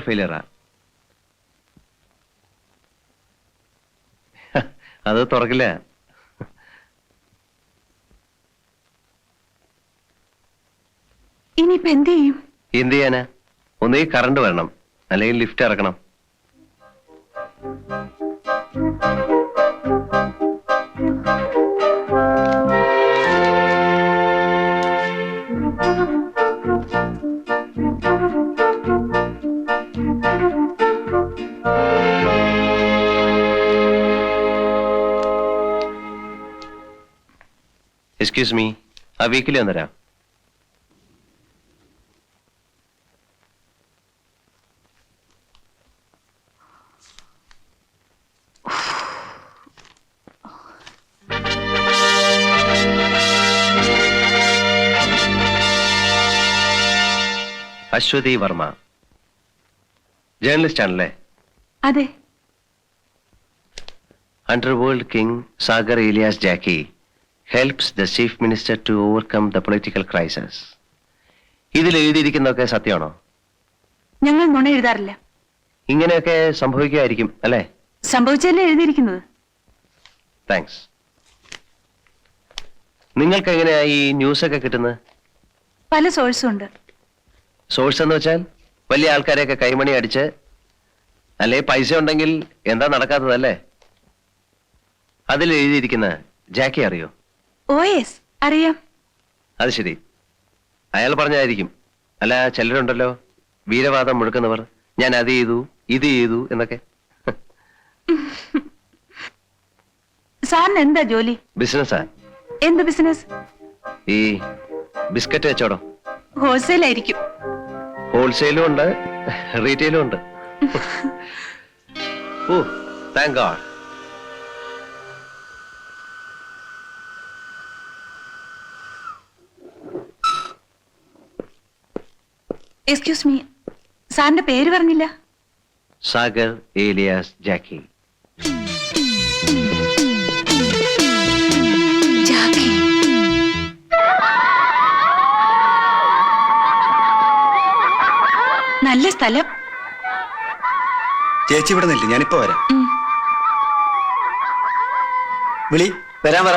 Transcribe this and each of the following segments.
ഫെയിലിയറാ അത് തുറക്കില്ല. ഇനിയിപ്പോ എന്ത് ചെയ്യും? എന്ത് ചെയ്യാനാ? ഒന്നീ കറണ്ട് വരണം അല്ലെങ്കിൽ ലിഫ്റ്റ് ഇറക്കണം. എക്സ്ക്യൂസ് മീ ആ വീക്കിലി വന്നരാം അശ്വതി വർമ്മ. ജേർണലിസ്റ്റ് ആണല്ലേ? അതെ. Under underworld king Sagar alias Jacky helps the chief minister to overcome the political crisis ഇതിൽ എഴുതിയിരിക്കുന്നതൊക്കെ സത്യമാണോ? ഞങ്ങൾ നുണ എഴുതാറില്ല. ഇങ്ങനെയൊക്കെ സംഭവിക്കുമായിരിക്കും അല്ലേ? സംഭവിച്ചല്ലേ എഴുതിയിരിക്കുന്നത്? താങ്ക്സ് നിങ്ങൾക്ക് എങ്ങനെയാ ഈ ന്യൂസ് ഒക്കെ കിട്ടുന്നത്? പല സോഴ്സും ഉണ്ട്. സോഴ്സ് എന്ന് വെച്ചാൽ വലിയ ആൾക്കാരെയൊക്കെ കൈമണി അടിച്ച് അല്ലെ പൈസ ഉണ്ടെങ്കിൽ എന്താ നടക്കാത്തതല്ലേ? അതിൽ എഴുതിയിരിക്കുന്ന ജാക്കി അറിയോ? ഓ എസ് അറിയാം. അത് ശരി. അയാൾ പറഞ്ഞായിരിക്കും അല്ല ചിലരുണ്ടല്ലോ. വീരവാദം മുഴുക്കുന്നവർ. ഞാൻ അത് ചെയ്തു ഇത് ചെയ്തു എന്നൊക്കെ. സാറിന് എന്താ ജോലി? ബിസിനസ്സാ? എന്ത് ബിസിനസ്? ഈ ബിസ്ക്കറ്റ് വെച്ചോടോ ഹോൾസെയിൽ ആയിരിക്കും. ഹോൾസെയിലും ഉണ്ട് റീറ്റെയിലും ഉണ്ട്. ഓ താങ്ക് ഗാഡ് എക്സ്ക്യൂസ് മീ സാറിന്റെ പേര് പറഞ്ഞില്ല? സാഗർ ഏലിയാസ് ജാക്കി. ജാക്കി. നല്ല സ്ഥലം. ചേച്ചി ഇവിടെ നില്ല ഞാനിപ്പോ വരാം. വിളി. വരാൻ പറ.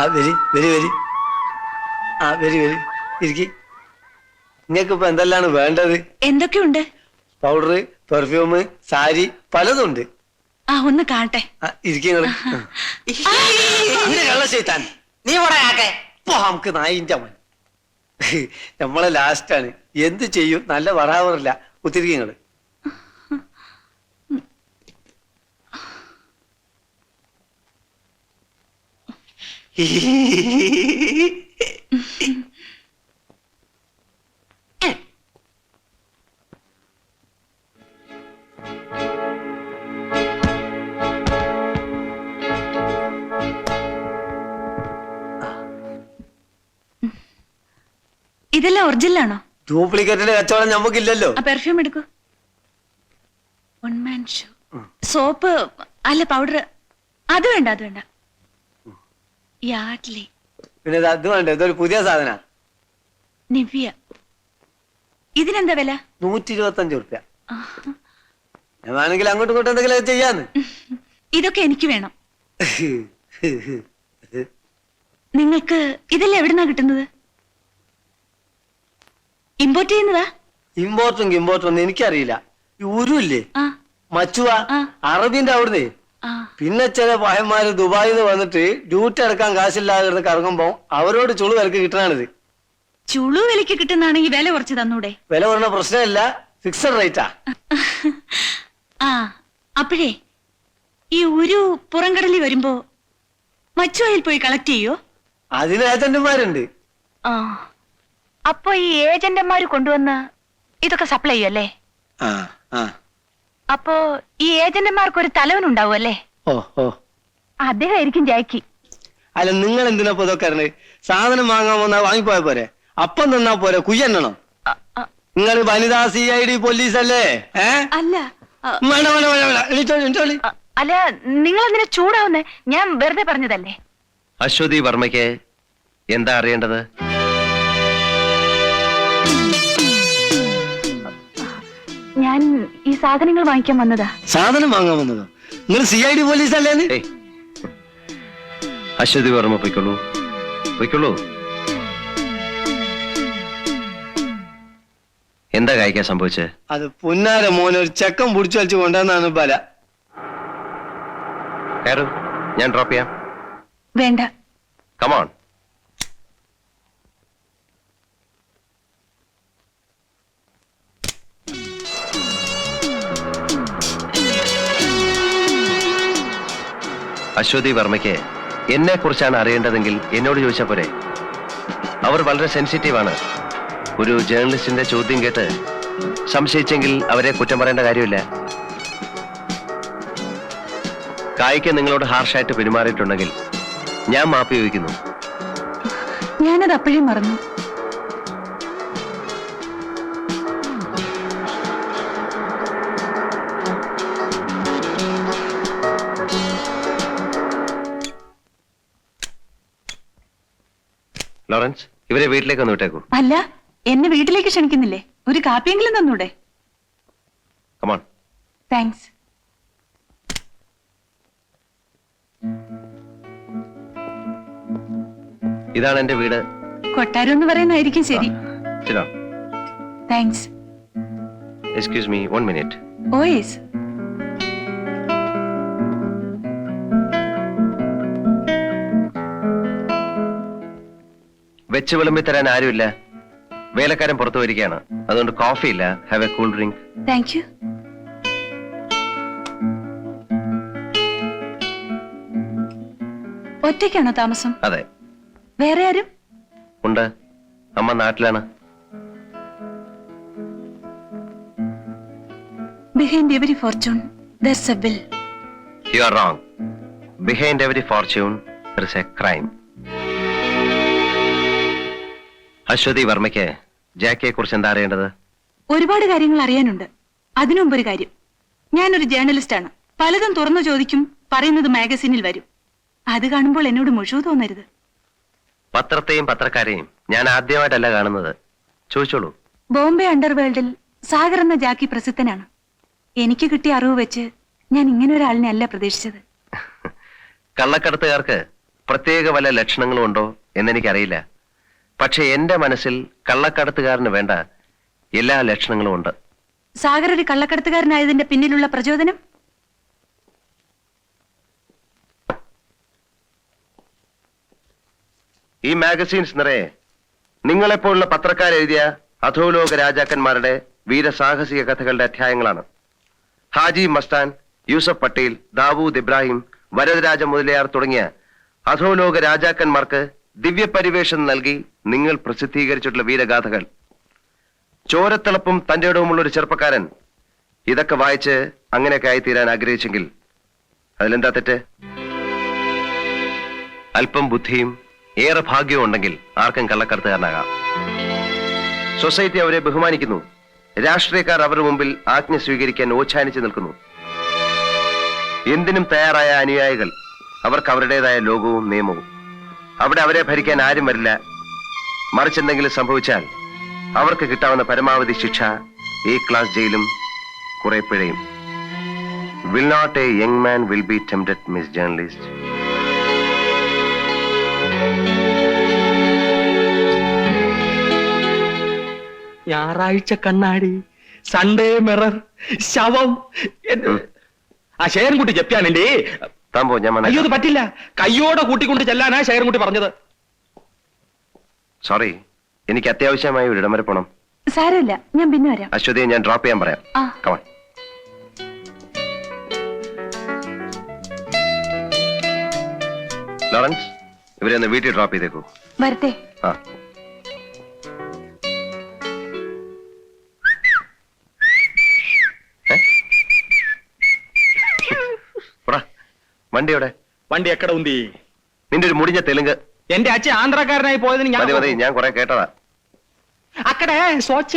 ആ വരി വരി വരി. ആ വരി വരി. ഇരിക്കി. നിങ്ങൾക്ക് ഇപ്പൊ എന്തെല്ലാണ് വേണ്ടത്? എന്തൊക്കെയുണ്ട്? പൗഡർ പെർഫ്യൂം സാരി പലതുണ്ട്. ആ ഒന്ന് കാണട്ടെ. ആ, ഇരിക്ക് നിങ്ങൾ. ഇങ്ങനെ കള്ള ചെയ്താൻ നീ നമുക്ക് നായിന്റെ അവൻ. നമ്മളെ ആണ്. എന്ത് ചെയ്യും? നല്ല വറാവറില്ല. കുത്തിരിക്കങ്ങൾ ഇതെല്ലാം ഒറിജിനൽ ആണോ ഡ്യൂപ്ലിക്കേറ്റിന്റെ കച്ചവടം നമുക്കില്ലല്ലോ ആ പെർഫ്യൂം എടുക്കൂ. വൺ മാൻ ഷോ സോപ്പ് അല്ല പൗഡർ അത് വേണ്ട അത് വേണ്ട. യാഡ്ലി പിന്നെ അത് വേണ്ട? ഇതൊരു പുതിയ സാധന. നിവ്യ. ഇതിനെന്താ വില? നൂറ്റി ഇരുപത്തി അഞ്ച് റുപ്യ വേണമെങ്കിൽ അങ്ങോട്ടും ഇങ്ങോട്ടും എന്തെങ്കിലും ചെയ്യാന്ന്. ഇതൊക്കെ എനിക്ക് വേണം. നിങ്ങൾക്ക് ഇതെല്ലാം എവിടുന്നാ കിട്ടുന്നത്? ഇമ്പോർട്ട് ചെയ്യുന്നതാ? ഇമ്പോർട്ടും ഇമ്പോർട്ടും ഒന്നും എനിക്കറിയില്ല. ഈ ഉരുല്ലേ ആ. മച്ചുവ ആ. അറബിന്റെ അവിടുന്ന്. ആ. പിന്നെ ചില പായന്മാര് ദുബായിൽ നിന്ന് വന്നിട്ട് ഡ്യൂട്ടി അടക്കാൻ കാശില്ലാതെ കിടന്ന് കറങ്ങുമ്പോ അവരോട് ചുളു വിലക്ക് കിട്ടണാണിത്. ചുളു വിലക്ക് കിട്ടുന്നാണെങ്കിൽ വില കുറച്ച് തന്നൂടെ? വില പറഞ്ഞ പ്രശ്നമില്ല. ഫിക്സഡ് റേറ്റാ ആ. അപ്പോഴേ ഈ ഒരു പുറംകടലിൽ വരുമ്പോ മച്ചുവയിൽ പോയി കളക്ട് ചെയ്യോ? അതിന് ഏജന്റുമാരുണ്ട് ആ. അപ്പൊ ഈ ഏജന്റന്മാര് കൊണ്ടുവന്ന് ഇതൊക്കെ സപ്ലൈ ചെയ്യല്ലേ ആ ആ. അപ്പോ ഈ ഏജന്റന്മാർക്ക് ഒരു തലവൻ ഉണ്ടാവുമല്ലേ ഓ ഓ. അദ്ദേഹമായിരിക്കും ജാക്കി. അല്ല നിങ്ങൾ എന്തിനാ ഇപ്പൊ ഇതൊക്കെ അറിഞ്ഞത് സാധനം വാങ്ങാൻ വന്നാ വാങ്ങിപ്പോയ പോരെ? അപ്പം തന്നാ പോരെ? കുയ്യണ്ണണം. നിങ്ങൾ വനിതാ സി ഐ ഡി പോലീസ് അല്ലേ ഏ? അല്ല അ, വേണ്ട വേണ്ട വേണ്ട വേണ്ട. എണീറ്റോളി എണീറ്റോളി അ, അല്ല നിങ്ങൾ എന്തിനാ ചൂടാവുന്നേ? ഞാൻ വെറുതെ പറഞ്ഞതല്ലേ? അശ്വതി വർമ്മയ്ക്ക് എന്താ അറിയേണ്ടത്? സാധനങ്ങൾ വാങ്ങിക്കാൻ വന്നതാ. സാധനം വാങ്ങാൻ വന്നതോ? നിങ്ങൾ സി ഐ ഡി പോലീസ് അല്ലേ അശ്വതി വർമ്മ പൊയ്ക്കോളൂ പൊയ്ക്കോളൂ എന്താ കായ്ക്കാൻ സംഭവിച്ചത് അത് പുന്നാര മോനെ ഒരു ചക്കം പിടിച്ചു വലിച്ചു കൊണ്ടാന്നാണ് ബല. കയറു ഞാൻ ഡ്രോപ്പ് ചെയ്യാം. വേണ്ട. കമോൺ അശ്വതി വർമ്മയ്ക്ക് എന്നെ കുറിച്ചാണ് അറിയേണ്ടതെങ്കിൽ എന്നോട് ചോദിച്ചാൽ പോരെ. അവർ വളരെ സെൻസിറ്റീവാണ്. ഒരു ജേർണലിസ്റ്റിന്റെ ചോദ്യം കേട്ട് സംശയിച്ചെങ്കിൽ അവരെ കുറ്റം പറയേണ്ട കാര്യമില്ല. കായ്ക്ക് നിങ്ങളോട് ഹാർഷായിട്ട് പെരുമാറിയിട്ടുണ്ടെങ്കിൽ ഞാൻ മാപ്പി ചോദിക്കുന്നു. ഞാനത് അപ്പോഴേ മറന്നു. ലോറൻസ് ഇവരെ വീട്ടിലേക്ക് ഒന്ന് വിട്ടേക്കൂ. അല്ല എന്നെ വീട്ടിലേക്ക് ക്ഷണിക്കുന്നില്ലേ? ഒരു കാപ്പിയെങ്കിലും തന്നൂടെ? കമോൺ താങ്ക്സ് ഇതാണ് എന്റെ വീട്. കൊട്ടാരം എന്ന് പറയുന്നതായിരിക്കും ശരി. Thanks excuse me one minute oh yes വെച്ച് വിളമ്പി തരാൻ ആരുമില്ല. വേലക്കാരൻ പുറത്തു വരികയാണ് അതുകൊണ്ട് കോഫി ഇല്ല. Have a cool drink thank you ഒറ്റയ്ക്കാണോ താമസം? അതെ. വേറെ ആരും? ഉണ്ട്. അമ്മ നാട്ടിലാണ്. Behind every fortune there's a well you are wrong behind every fortune a crime Ashwathi വർമ്മയ്ക്ക് ജാക്കിയെ കുറിച്ച് എന്താ അറിയേണ്ടത്? ഒരുപാട് കാര്യങ്ങൾ അറിയാനുണ്ട്. അതിനുമുമ്പ് ഒരു കാര്യം. ഞാനൊരു ജേർണലിസ്റ്റാണ്. പലതും തുറന്നു ചോദിക്കും പറയുന്നത് മാഗസിനിൽ വരും. അത് കാണുമ്പോൾ എന്നോട് മുഴുവൻ തോന്നരുത്. പത്രത്തെയും പത്രക്കാരെയും ഞാൻ ആദ്യമായിട്ടല്ല കാണുന്നത്. ചോദിച്ചോളൂ. ബോംബെ അണ്ടർവേൾഡിൽ സാഗർ എന്ന ജാക്കി പ്രസിദ്ധനാണ്. എനിക്ക് കിട്ടിയ അറിവ് വെച്ച് ഞാൻ ഇങ്ങനെ ഒരാളിനെ അല്ല പ്രതീക്ഷിച്ചത്. കള്ളക്കടത്തുകാർക്ക് പ്രത്യേക വല്ല ലക്ഷണങ്ങളും ഉണ്ടോ എന്നെനിക്കറിയില്ല. പക്ഷെ എന്റെ മനസ്സിൽ കള്ളക്കടത്തുകാരന് വേണ്ട എല്ലാ ലക്ഷണങ്ങളും ഉണ്ട്. സാഗർ ഒരു കള്ളക്കടത്തുകാരനായതിന്റെ പിന്നിലുള്ള പ്രചോദനം? ഈ മാഗസീൻസ് നിറയെ നിങ്ങളെപ്പോലുള്ള പത്രക്കാരെഴുതിയ അധോലോക രാജാക്കന്മാരുടെ വീരസാഹസിക കഥകളുടെ അധ്യായങ്ങളാണ്. ഹാജി മസ്താൻ യൂസഫ് പട്ടേൽ ദാവൂദ് ഇബ്രാഹിം വരദരാജ മുതലയാർ തുടങ്ങിയ അധോലോക രാജാക്കന്മാർക്ക് ദിവ്യപരിവേഷം നൽകി നിങ്ങൾ പ്രസിദ്ധീകരിച്ചിട്ടുള്ള വീരഗാഥകൾ. ചോരത്തിളപ്പും തന്റെ ഇടവുമുള്ള ഒരു ചെറുപ്പക്കാരൻ. ഇതൊക്കെ വായിച്ച് അങ്ങനെയൊക്കെ ആയിത്തീരാൻ ആഗ്രഹിച്ചെങ്കിൽ അതിലെന്താ തെറ്റ്? അല്പം ബുദ്ധിയും ഏറെ ഭാഗ്യവും ഉണ്ടെങ്കിൽ ആർക്കും കള്ളക്കടത്തുകാരനാകാം. സൊസൈറ്റി അവരെ ബഹുമാനിക്കുന്നു. രാഷ്ട്രീയക്കാർ അവരുടെ മുമ്പിൽ ആജ്ഞ സ്വീകരിക്കാൻ ഓച്ഛാനിച്ചു നിൽക്കുന്നു. എന്തിനും തയ്യാറായ അനുയായികൾ. അവർക്ക് അവരുടേതായ ലോകവും നിയമവും. അവിടെ അവരെ ഭരിക്കാൻ ആരും വരില്ല. മറിച്ച് എന്തെങ്കിലും സംഭവിച്ചാൽ അവർക്ക് കിട്ടാവുന്ന പരമാവധി ശിക്ഷ എ ക്ലാസ് ജയിലും കുറെ പിഴയും. Will not a young man will be tempted miss journalist ഞായറാഴ്ച കണ്ണാടി സൺഡേ മിറർ ശവം? ആ ശേരൻകുട്ടി ജപ്യാനുണ്ടേ താൻ പോ ഞാൻ അയ്യോ ഇത്. പറ്റില്ല. കയ്യോടെ കൂട്ടിക്കൊണ്ട് ചെല്ലാനാ ശേഖരൻകുട്ടി പറഞ്ഞത്. സോറി എനിക്ക് അത്യാവശ്യമായി ഒരിടം വരെ പോണം. സാരമില്ല ഞാൻ പിന്നെ വരാം. അശ്വതിയെ ഞാൻ ഡ്രോപ്പ് ചെയ്യാൻ പറയാം. ആ. കമാൻ ലോറൻസ് ഇവരെ ഒന്ന് വീട്ടിൽ ഡ്രോപ്പ് ചെയ്തേക്കൂ. വരട്ടെ. ആ. വണ്ടി എവിടെ? വണ്ടി എക്കട ഉന്തി. നിന്റെ ഒരു മുടിഞ്ഞ തെലുങ്ക്. എന്റെ അച്ഛൻ ആന്ധ്രക്കാരനായി പോയതിന് ഞാൻ മതി മതി ഞാൻ കുറെ കേട്ടതാ. അക്കടെ സ്വച്ഛ